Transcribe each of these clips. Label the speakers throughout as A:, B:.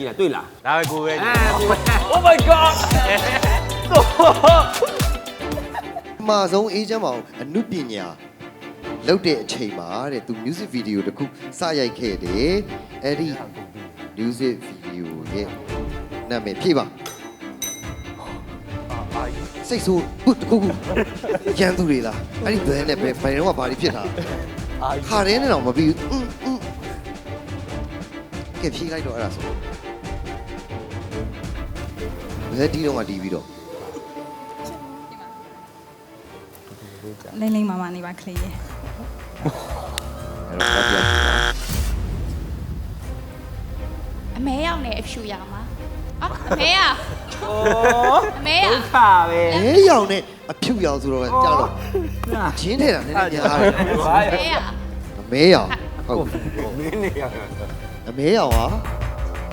A: ရှေ့တက်တက်ကြည့်လားတွေ့လား
B: ဒါပဲကိုပဲ
A: အာကိုပဲ Oh my god
C: အမှားဆုံးအေးချမ်းမအောင်အနုပညာလုပ်တဲ့အချိန်မှာတဲ့သူ music video တစ်ခုစရိုက်ခဲ့တယ်အဲ့ဒီ music video ရဲ့နာမည်ဖြေပါစိတ်ဆိုးဘုတစ်ခုခုရန်သူတွေလားအဲ့ဒီဘယ်နဲ့ဘယ်ဘယ်တော့မှဘာတွေဖြစ်တာခါရဲနဲ့တော့မပြီးဘူးအင်းအင်းကဲဖြေလိုက်တော့အဲ့ဒါဆို ဘယ်တီးတော့မှတီးပြီးတော့
D: လိမ့်လိမ့်မာမာနေပါခလေးရဲ့
C: အဲ့တော့ဘာပြော
E: အမဲရောက်နေအဖြူရမှာအော်အမဲရ
A: အ
E: မဲရဒု
A: က္ခပဲလဲ
C: အဲရောင်နဲ့အဖြူရောင်ဆိုတော့ကြာတော့ဂျင်းထဲတာနည်းနည်းကြားတယ်
A: ဘာ
E: အမဲရ
C: အမဲရောင်ဟုတ်
A: မင်းနေရ
C: အမဲရောင်ဟာ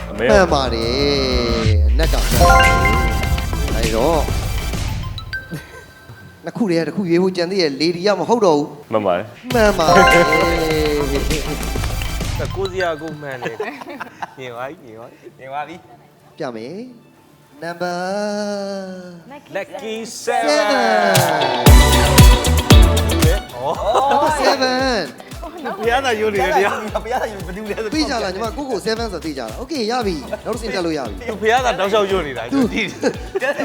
B: အမဲ
C: မှန်ပါတယ်အနက်က တယ်အဲဒီတော့နှစ်ခုတည်းကတစ်ခုရွေးဖို့ကြံသေးရဲ့လေဒီကမဟုတ်တော့ဘူး
B: မှန်ပါတယ်
C: မှန်ပါတယ်
B: ကိုစီယာကိုမှန်တယ်ညင်ပါညင်ပါ
A: နေပါပြီ
C: ပြမယ် number
A: lucky
C: 7
A: seven
C: number 7
B: ဘုရားသာယုံနေတယ်တရား
A: ဘုရားယူဘယ်သူလဲဆို
C: သိကြလားညီမကိုကို7ဆိုသိကြလားโอเคရပြီနောက်တစ်စင်တက်လို့ရပြီ
B: သူဘုရားသာတောက်လျှောက်ယုံနေတာ
C: သူ
B: သူကြည့်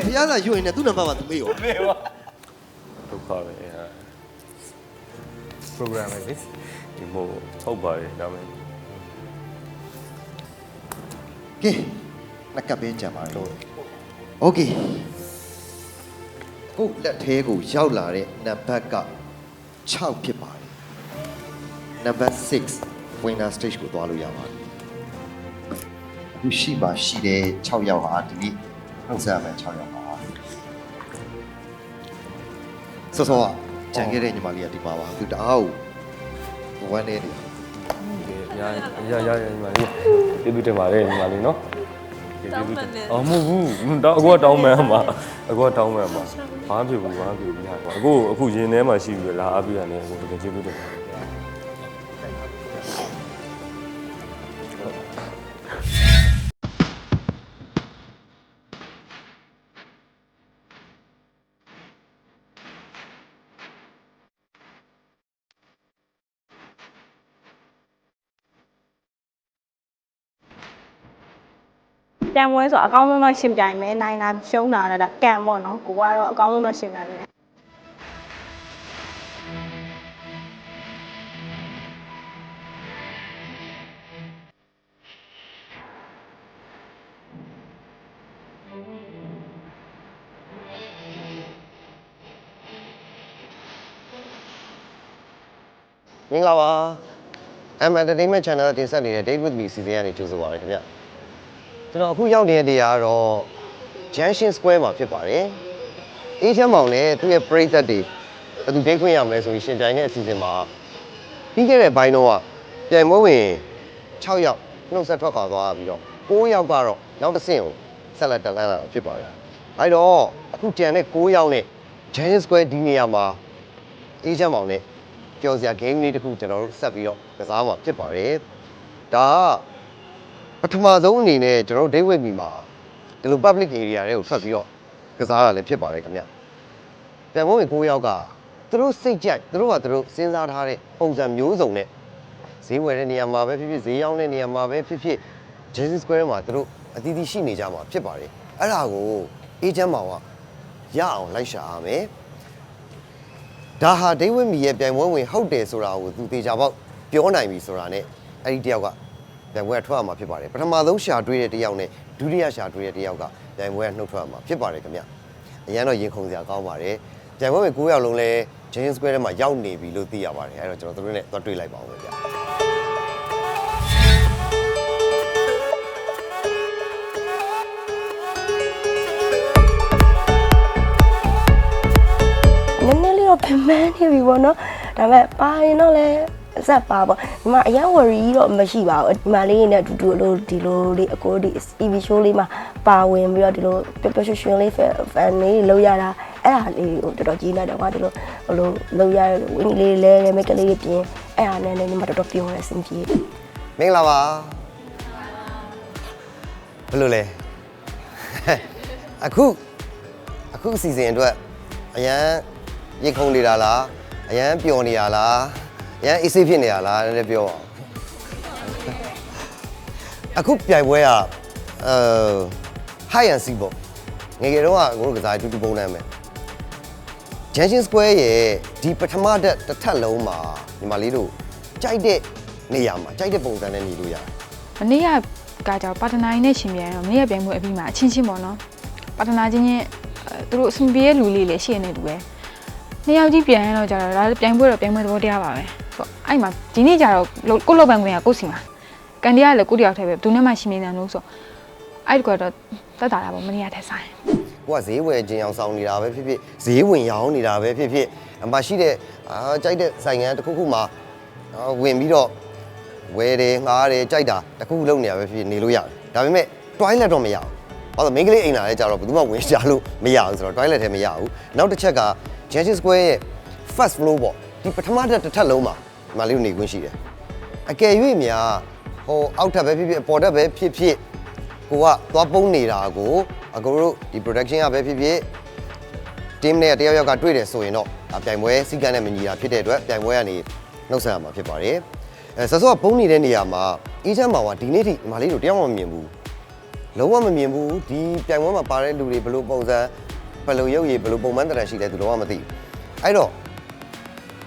C: ဘုရားသာယူရင်လည်းသူ့နံပါတ်ပါသူမေးရော
A: မေပါ
B: ဒုက္ခပဲဟာ program ပဲလေဒီမို့ဟုတ်ပါတယ်ဒါမှမဟုတ်
C: ကဲနှက်ကပ်ပဲကြံပါတော့โอเคကိုလက်သေးကိုရောက်လာတဲ့နံပါတ်က6ဖြစ်ပါ တယ်နံပါတ်6 winner stage ကိုသွားလို့ရပါတယ်အခုရှိပါရှိတဲ့6ယောက်ဟာဒီနေ့နှုတ်ဆက်ရမယ်6ယောက်ပါဆောဆောကြံခဲ့တဲ့ညီမလေးကဒီမှာပါသူတအားကိုဝမ်းနေတယ်
B: ရရရရညီမလေးဒီလိုတင်ပါတယ်ညီမလေးနော်တောင်းမယ်လေအော်မဟုတ်ဘူးတောင်းအကူကတောင်းမယ်မှာအကူကတောင်းမယ်မှာဘာမှဖြစ်ဘူးဘာမှဖြစ်ဘူးညာအကူအခုရင်ထဲမှာရှိပြီလာအားပေးရတယ်အကူတကယ်ကျေးဇူးတင်ပါတယ်
F: မယ်နိုင်တာရှုံးတာတော့ကံပေါ့နော်ကိုကတော့အကောင်းဆုံးတော့ရှင်ပြိုင်မယ်
C: မင်္ဂလာပါ M Entertainment Channel တင်ဆက်နေတဲ့ Date with Me စီစဉ်ကနေကြိုဆိုပါရစေခင်ဗျ ကျွန်တော်အခုရောက်နေတဲ့နေရာကတော့ Junction Square မှာဖြစ်ပါတယ်အေးချမ်းမောင်လည်းသူ့ရဲ့ပရိသတ်တွေဘယ်သူဒိတ်ခွင့်ရမလဲဆိုပြီးရှင်ပြိုင်တဲ့အစီအစဉ်မှာပြီးခဲ့တဲ့ဘိုင်းတော့ကပြိုင်ပွဲဝင်6ယောက်နှုတ်ဆက်ထွက်ခွာသွားပြီးတော့9ယောက်ကတော့နောက်တစ်ဆင့်ကိုဆက်လက်တက်လှမ်းလာတာဖြစ်ပါတယ်အဲတော့အခုကြံတဲ့9ယောက်နဲ့ Junction Square ဒီနေရာမှာအေးချမ်းမောင်နဲ့ကြော်စရာ game လေးတစ်ခုကျွန်တော်တို့ဆက်ပြီးတော့ကစားမှာဖြစ်ပါတယ်။ဒါကပ ထမဆုံးအနေနဲ့ကျွန်တော်တို့ day with me မှာဒီလို public area တွေကိုထွက်ပြီးတော့ကစားရလည်းဖြစ်ပါတယ်ခင်ဗျ။ပြန်မို့ဝင်9ယောက်ကသူတို့စိတ်ကြိုက်သူတို့ကသူတို့စဉ်းစားထားတဲ့ပုံစံမျိုးစုံနဲ့ဈေးဝယ်တဲ့နေရာမှာပဲဖြစ်ဖြစ်ဈေးရောင်းတဲ့နေရာမှာပဲဖြစ်ဖြစ် Jason Square မှာသူတို့အသီးသီးရှိနေကြမှာဖြစ်ပါတယ်။အဲ့ဒါကိုအေဂျင့်မောင်ကရအောင်လိုက်ရှာရမယ်။ဒါဟာဒိတ်ဝင်းမီရဲ့ပြိုင်ပွဲဝင်ဟုတ်တယ်ဆိုတာကိုသူတေချာပေါက်ပြောနိုင်ပြီဆိုတာနဲ့အဲ့ဒီတယောက်က ပြိုင်ပွဲကထွက်ရမှာဖြစ်ပါတယ်ပထမဆုံးရှာတွေးတဲ့တယောက်နဲ့ဒုတိယရှာတွေးတဲ့တယောက်ကပြိုင်ပွဲကနှုတ်ထွက်ရမှာဖြစ်ပါတယ်ခင်ဗျအရန်တော့ရင်ခုန်စရာကောင်းပါတယ်ပြိုင်ပွဲဝင်9ယောက်လုံးလဲ James Square ထဲမှာရောက်နေပြီလို့သိရပါတယ်အဲ့တော့ကျွန်တော်တို့နဲ့သွားတွေ့လိုက်ပါဦးမယ်ဗျ
F: နည်းနည်းလေးတော့ပြန်မန်းနေပြီပေါ့နော်ဒါပေမဲ့ပါရင်တော့လည်း အဆက်ပါပေါ့ဒီမှာအရင် worry တော့မရှိပါဘူးဒီမှာလေးနဲ့အတူတူလို့ဒီလိုလေးအကိုဒီ EV show လေးမှာပါဝင်ပြီးတော့ဒီလိုပျော်ပျော်ရွှင်ရွှင်လေး fan လေးလောက်ရတာအဲ့ဒါလေးကိုတော်တော်ကြီးလိုက်တယ်ကွာဒီလိုဟိုလိုလောက်ရဝင်းကြီးလေးလဲလဲမိတ်ကလေးပြင်းအဲ့ဒါနဲ့လည်းညီမတော်တော်ပြောရတဲ့အဆင်ပြေတယ်
C: မင်္ဂလာပါဘယ်လိုလဲအခုအခုအစီအစဉ်အတွက်အရန်ရေခုံနေတာလားအရန်ပျော်နေတာလားအ ရန်အေးဆေးဖြစ်နေတာလားလည်းပြောအောင်အခုပြိုင်ပွဲကအဲ high and sea ပေါ့ငယ်ငယ်တော့ကကိုတို့ကစားတူတူပုံနှမ်းမယ် Junction Square ရဲ့ဒီပထမတက်တစ်ထပ်လုံးမှာညီမလေးတို့ကြိုက်တဲ့နေရာမှာကြိုက်တဲ့ပုံစံနဲ့နေလို့ရတယ်
G: မနေ့ကကကြောင့်ပါတနာရင်းနဲ့ရှင်ပြန်တော့မနေ့ကပြိုင်ပွဲအပြီးမှာအချင်းချင်းပေါ့နော်ပါတနာချင်းချင်းအဲသူတို့အဆင်ပြေတဲ့လူလေးလည်းရှိနေတူပဲနှစ်ယောက်ကြီးပြန်ရတော့ကြတော့ဒါပြိုင်ပွဲတော့ပြိုင်ပွဲသဘောတရားပါပဲ ဆိုတော့အဲ့မှာဒီနေ့ကျတော့ကိုလောက်ပန်ခွင့်ကကိုစီမှာကန်တရားလည်းကိုတယောက်တည်းပဲဘယ်သူနဲ့မှရှင်မနေလို့ဆိုတော့အဲ့ဒီကတော့တက်တာတာပေါ့မနေ့ကထက်ဆိုင်
C: ကိုကဈေးဝယ်ခြင်းအောင်ဆောင်နေတာပဲဖြစ်ဖြစ်ဈေးဝင်ရောင်းနေတာပဲဖြစ်ဖြစ်အမရှိတဲ့အာကြိုက်တဲ့ဆိုင်ငန်းတစ်ခုခုမှာအာဝင်ပြီးတော့ဝယ်တယ်ငှားတယ်ကြိုက်တာတစ်ခုခုလုပ်နေတာပဲဖြစ်ဖြစ်နေလို့ရတယ်ဒါပေမဲ့ toilet တော့မရဘူးဘာလို့မိန်းကလေးအိမ်လာလဲကြတော့ဘယ်သူမှဝင်ရှာလို့မရဘူးဆိုတော့ toilet ထဲမရဘူးနောက်တစ်ချက်က Junction Square ရဲ့ first floor ပေါ့ ဒီပထမတက်တစ်ထပ်လုံးမှာဒီမှာလေးကိုနေခွင့်ရှိတယ်အကယ်၍များဟိုအောက်ထပ်ပဲဖြစ်ဖြစ်အပေါ်ထပ်ပဲဖြစ်ဖြစ်ကိုကသွားပုံးနေတာကိုအကိုတို့ဒီ production ကပဲဖြစ်ဖြစ် team နဲ့တယောက်ယောက်ကတွေ့တယ်ဆိုရင်တော့ဒါပြိုင်ပွဲစီကန်းနဲ့မညီတာဖြစ်တဲ့အတွက်ပြိုင်ပွဲကနေနှုတ်ဆက်ရမှာဖြစ်ပါတယ်အဲဆော့ဆော့ပုံးနေတဲ့နေရာမှာအေးချမ်းမှာကဒီနေ့ထိဒီမလေးတို့တယောက်မှမမြင်ဘူးလုံးဝမမြင်ဘူးဒီပြိုင်ပွဲမှာပါတဲ့လူတွေဘယ်လိုပုံစံဘယ်လိုရုပ်ရည်ဘယ်လိုပုံမှန်တရရှိလဲသူလုံးဝမသိဘူးအဲ့တော့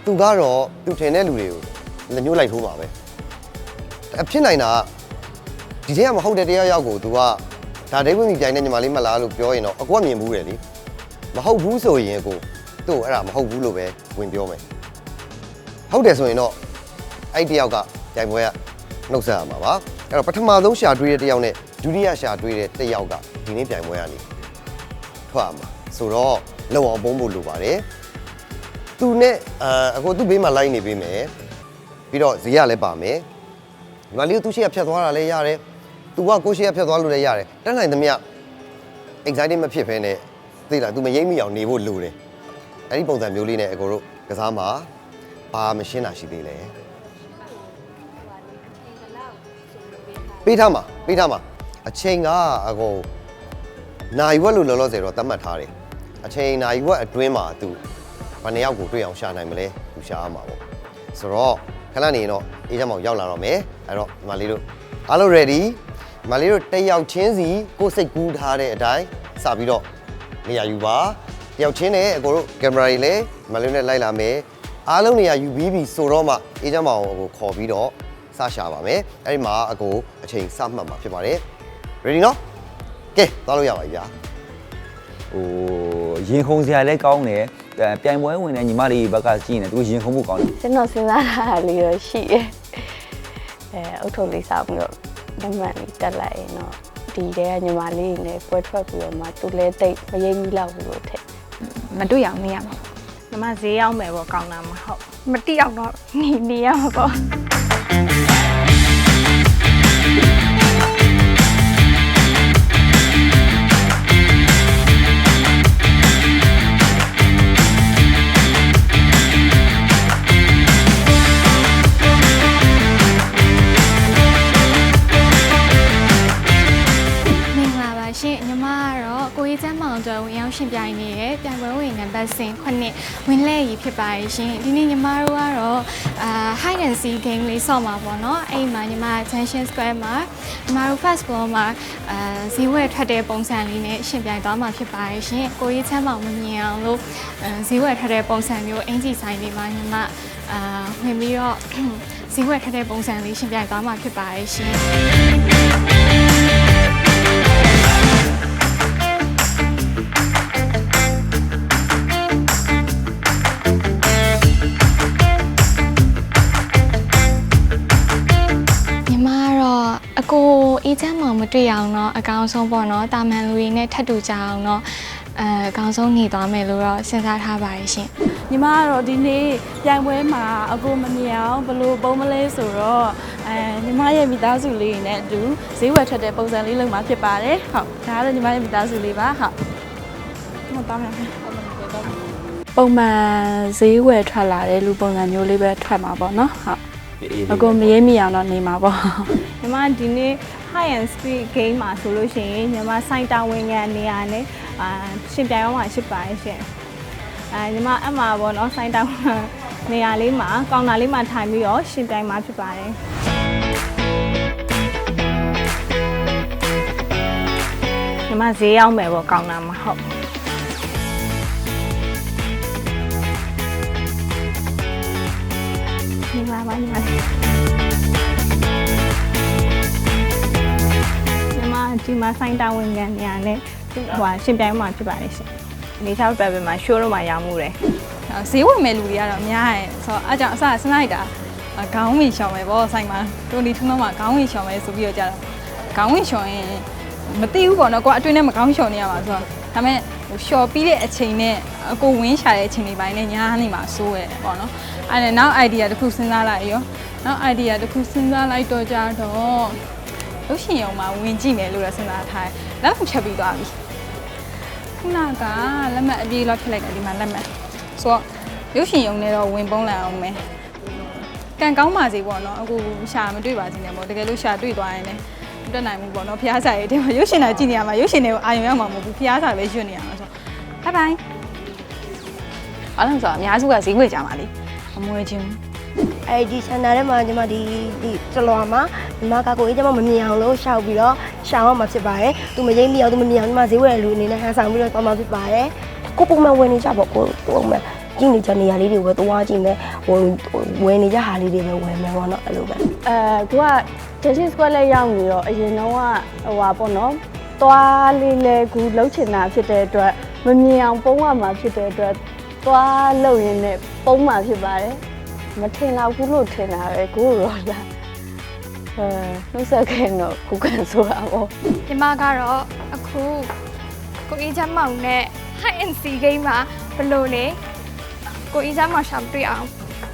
C: သူကတော့သူထင်တဲ့လူတွေကိုလက်ညှိုးလိုက်ထိုးပါပဲအဖြစ်နိုင်တာကဒီထဲကမဟုတ်တဲ့တယောက်ယောက်ကိုသူကဒါဒိတ်ဝင်ပြိုင်တဲ့ညီမလေးမလားလို့ပြောရင်တော့အကွက်မြင်ဘူးတယ်လीမဟုတ်ဘူးဆိုရင်ကိုသူ့ကိုအဲ့ဒါမဟုတ်ဘူးလို့ပဲဝင်ပြောမယ်ဟုတ်တယ်ဆိုရင်တော့အဲ့တယောက်ကကြိုင်ပွဲကနှုတ်ဆက်ရမှာပါအဲ့တော့ပထမဆုံးရှာတွေးတဲ့တယောက်နဲ့ဒုတိယရှာတွေးတဲ့တယောက်ကဒီနေ့ပြိုင်ပွဲကနေထွက်ရမှာဆိုတော့လုံအောင်ပုံးဖို့လိုပါတယ် သူနဲ့အာအခုသူ့ဘေးမှာလိုက်နေပေးမယ်ပြီးတော့ဈေးရလည်းပါမယ်ဒီမှာလေးသူ့ရှိရဖြတ်သွားတာလည်းရတယ်သူကကိုရှိရဖြတ်သွားလို့လည်းရတယ်တက်နိုင်သမျှ excited မဖြစ်ဘဲနဲ့သိလား तू မရိပ်မိအောင်နေဖို့လိုတယ်အဲ့ဒီပုံစံမျိုးလေးနဲ့အကိုတို့ကစားမှာဘာမရှင်းတာရှိသေးလဲပေးထားမှာပေးထားမှာအချိန်ကအကိုနိုင်ဝက်လို့လောလောဆယ်တော့သတ်မှတ်ထားတယ်အချိန်နိုင်ဝက်အတွင်းမှာ तू ဘယ်နှစ်ယောက်ကိုတွေ့အောင်ရှာနိုင်မလဲ तू ရှာရမှာပေါ့ဆိုတော့ခဏနေရင်တော့အေးချမ်းမောင်ရောက်လာတော့မယ်အဲ့တော့ဒီမလေးတို့အားလုံး ready ဒီမလေးတို့တစ်ယောက်ချင်းစီကိုယ်စိတ်ကူးထားတဲ့အတိုင်းစပြီးတော့နေရာယူပါတယောက်ချင်းနဲ့အကိုတို့ကင်မရာကြီးလည်းမလေးနဲ့လိုက်လာမယ်အားလုံးနေရာယူပြီးပြီဆိုတော့မှအေးချမ်းမအောင်အကိုခေါ်ပြီးတော့စရှာပါမယ်အဲ့ဒီမှာအကိုအချိန်စမှတ်မှာဖြစ်ပါတယ် ready နော်ကဲသွားလို့ရပါပြီဗျာ
A: ဟိုရင်ခုန်စရာလည်းကောင်းတယ်အဲ ပြိုင်ပွဲဝင်တဲ့ညီမလေးဘက်ကကြည့်နေသူရင်ခုန်မှုကောင်းတယ်
H: ကျွန်တော်စဉ်းစားထားတာလေးတော့ရှိတယ်အဲအုတ်ထုတ်လေးစားပြီးတော့လက်မှတ်လေးတက်လိုက်ရင်တော့ဒီတဲကညီမလေးတွေနဲ့ပွဲထွက်ပြီးတော့မှသူလဲတိတ်မရိပ်မိလောက်ဘူးလို့ထင်
G: မတွေ့ရအောင်နေရမှာပေါ့
D: ညီမဈေးရောက်မယ်ပေါ့ကောင်းတာမဟုတ်မတိအောင်တော့နေနေရမှာပေါ့
E: ရောက်ရှင်ပြိုင်နေတဲ့ပြိုင်ပွဲဝင်နံပါတ်10ခုနှစ်ဝင်လဲရီဖြစ်ပါရဲ့ရှင်ဒီနေ့ညီမတို့ကတော့အာ hide and seek game လေးဆော့မှာပေါ့နော်အဲ့မှာညီမ Junction Square မှာညီမတို့ first floor မှာအာဈေးဝယ်ထွက်တဲ့ပုံစံလေးနဲ့ရှင်ပြိုင်သွားမှာဖြစ်ပါရဲ့ရှင်ကိုကြီးချမ်းမောင်မမြင်အောင်လို့အာဈေးဝယ်ထွက်တဲ့ပုံစံမျိုးအင်ဂျီဆိုင်လေးမှာညီမအာဝင်ပြီးတော့ဈေးဝယ်ထွက်တဲ့ပုံစံလေးရှင်ပြိုင်သွားမှာဖြစ်ပါရဲ့ရှင် အကိုအေးချမ်းမောင်မတွေ့အောင်တော့အကောင်းဆုံးပေါ့နော်တာမန်လူတွေနဲ့ထပ်တူကြအောင်တော့အဲအကောင်းဆုံးနေသွားမယ်လို့တော့စဉ်းစားထားပါရဲ့ရှင်
D: ညီမကတော့ဒီနေ့ပြိုင်ပွဲမှာအကိုမမြင်အောင်ဘယ်လိုပုံမလဲဆိုတော့အဲညီမရဲ့မိသားစုလေးနဲ့အတူဈေးဝယ်ထွက်တဲ့ပုံစံလေးလုပ်မှာဖြစ်ပါတယ်ဟုတ်ဒါကတော့ညီမရဲ့မိသားစုလေးပါဟုတ်မတော်မယ်ပုံမှန်ဈေးဝယ်ထွက်လာတဲ့လူပုံစံမျိုးလေးပဲထွက်မှာပေါ့နော်ဟုတ် အကိုမရေးမိအောင်တော့နေမှာပေါ့ညီမဒီနေ့
I: high end speed game မှာဆိုလို့ရှိရင်ညီမစိုင်းတာဝန်ခံနေရာနဲ့အာရှင်ပြိုင်အောင်မှာရှိပါတယ်ရှင်အဲညီမအမှပေါ့နော်စိုင်းတာဝန်ခံနေရာလေးမှာကောင်တာလေးမှာထိုင်ပြီးတော့ရှင်ပြိုင်မှာဖြစ်ပါတယ်ညီမဈေးရောက်မယ်ပေါ့ကောင်တာမှာဟုတ် ပါညီမညီမဒီမှာစိုင်းတာဝန်ခံနေရနဲ့ဟိုဟာရှင်ပြိုင်မှာဖြစ်ပါတယ်ရှင်။နေချောက်ပဲပဲမှာရှိုးတော့မှာရောင်းမှုတယ်
G: ဈေးဝင်မဲ့လူတွေကတော့အများရဲ့ဆိုတော့အားကြောင့်အစစဉ်းစားလိုက်တာခေါင်းဝင်ရှောင်မယ်ပေါ့ဆိုင်မှာတိုနီထုံးတော့မှခေါင်းဝင်ရှောင်မယ်ဆိုပြီးတော့ကြာတော့ခေါင်းဝင်ရှောင်ရင်မသိဘူးပေါ့နော်ကိုကအတွင်းထဲမှာခေါင်းရှောင်နေရမှာဆိုတော့ဒါပေမဲ့ဟိုရှော်ပြီးတဲ့အချိန်နဲ့အကိုဝင်းရှာတဲ့အချိန်တွေပိုင်းနဲ့ညာနေမှာစိုးရဲပေါ့နော် အဲ့ဒါနောက် idea တစ်ခုစဉ်းစားလိုက်ရောနောက် idea တစ်ခုစဉ်းစားလိုက်တော့ကြာတော့လို့ရှိရင်အောင်မှာဝင်ကြည့်မယ်လို့လည်းစဉ်းစားထားတယ်လက်ခုချက်ပြီးသွားပြီခုနကလက်မှတ်အပြေးလောက်ဖြစ်လိုက်တယ်ဒီမှာလက်မှတ်ဆိုတော့ရုပ်ရှင်ရုံနဲ့တော့ဝင်ပုံးလာအောင်မယ်ကံကောင်းပါစေပေါ့နော်အခုရှာမတွေ့ပါစေနဲ့ပေါ့တကယ်လို့ရှာတွေ့သွားရင်လည်းမတက်နိုင်ဘူးပေါ့နော်ဖျားစာရေးတဲ့မှာရုပ်ရှင်တာကြည့်နေရမှာရုပ်ရှင်တွေကိုအာရုံရောက်မှာမဟုတ်ဘူးဖျားစာပဲရွတ်နေရမှာဆိုဘိုင်ဘိုင်အားလုံးဆိုအများစုကဈေးဝယ်ကြပါလေအ မွေချင်း
F: အဲဒီစန္ဒာထဲမှာညီမဒီဒီတလွာမှာညီမကကိုကြီးကျမမမြင်အောင်လို့ရှောက်ပြီးတော့ရှောင်းအောင်မှာဖြစ်ပါတယ်သူမရိမ့်မိအောင်သူမမြင်အောင်ညီမဈေးဝယ်လူအနေနဲ့ဟန်ဆောင်ပြီးတော့သွားမှာဖြစ်ပါတယ်ကိုပုံမှန်ဝင်နေကြပေါ့ကိုပုံမှန်ကြည့်နေကြနေရာလေးတွေပဲသွားကြည့်မယ်ဝင်ဝင်နေကြဟာလေးတွေပဲဝင်မယ်ပေါ့နော်အဲ့လိုပဲ
H: အဲကိုက Junction Square လေးရောက်နေတော့အရင်တော့ကဟိုပါပေါ့နော်သွားလေးလဲကူလှုပ်ချင်တာဖြစ်တဲ့အတွက်မမြင်အောင်ပုံးရမှာဖြစ်တဲ့အတွက်သွားလှုပ်ရင်းနဲ့ ပုံးမှာဖြစ်ပါတယ်မထင်တော့ဘူးလို့ထင်တာပဲကိုရောလာအဲနှုတ်ဆက်ခင်တော့ကိုကန်ဆိုတာပေါ့
E: ညီမကတော့အခုကိုအေးချမ်းမောင်နဲ့ high and sea game မှာဘယ်လိုလဲကိုအေးချမ်းမောင်ရှာမတွေ့အောင်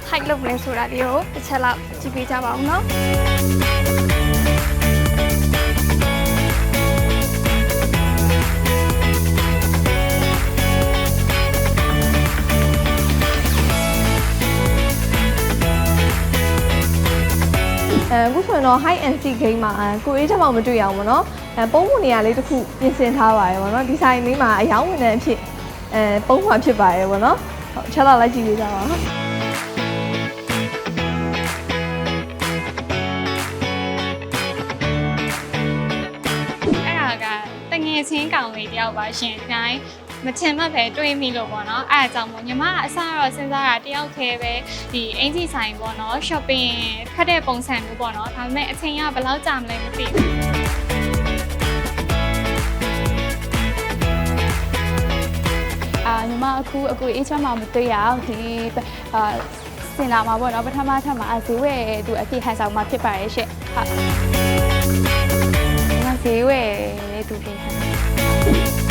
E: high လုပ်လဲဆိုတာလေးကိုတစ်ချက်လောက်ကြည့်ပေးကြပါဦးနော်
J: တော့ high and seek game မှာကိုအေးချက်မှမတွေ့ရအောင်ပေါ့နော်အဲပုံးပုံနေရာလေးတစ်ခုပြင်ဆင်ထားပါတယ်ပေါ့နော်ဒီဆိုင်လေးမှာအယောင်းဝင်တဲ့အဖြစ်အဲပုံးမှဖြစ်ပါတယ်ပေါ့နော်ဟုတ်ချက်တော့လိုက်ကြည့်ပေးကြပါဦး
E: အဲ့ဒါကတငယ်ချင်းကောင်လေးတယောက်ပါရှင်ဒီတိုင်း မထင်မှတ်ပဲတွေးမိလို့ပေါ့နော်အဲအကြောင်းမို့ညီမကအစတော့စဉ်းစားတာတယောက်ခဲပဲဒီအင်ဂျီဆိုင်ပေါ့နော် shopping ခက်တဲ့ပုံစံမျိုးပေါ့နော်ဒါပေမဲ့အချိန်ကဘယ်လောက်ကြာမလဲမသိဘူး
D: အာညီမအခုအခု HR မှာမတွေ့ရအောင်ဒီအာစင်လာမှာပေါ့နော်ပထမထပ်မှာဈေးဝယ်သူအပြည့်ဟန်ဆောင်မှာဖြစ်ပါရဲ့ရှင့်ဟုတ်ငါဈေးဝယ်သူပြင်ဟန်ဆောင်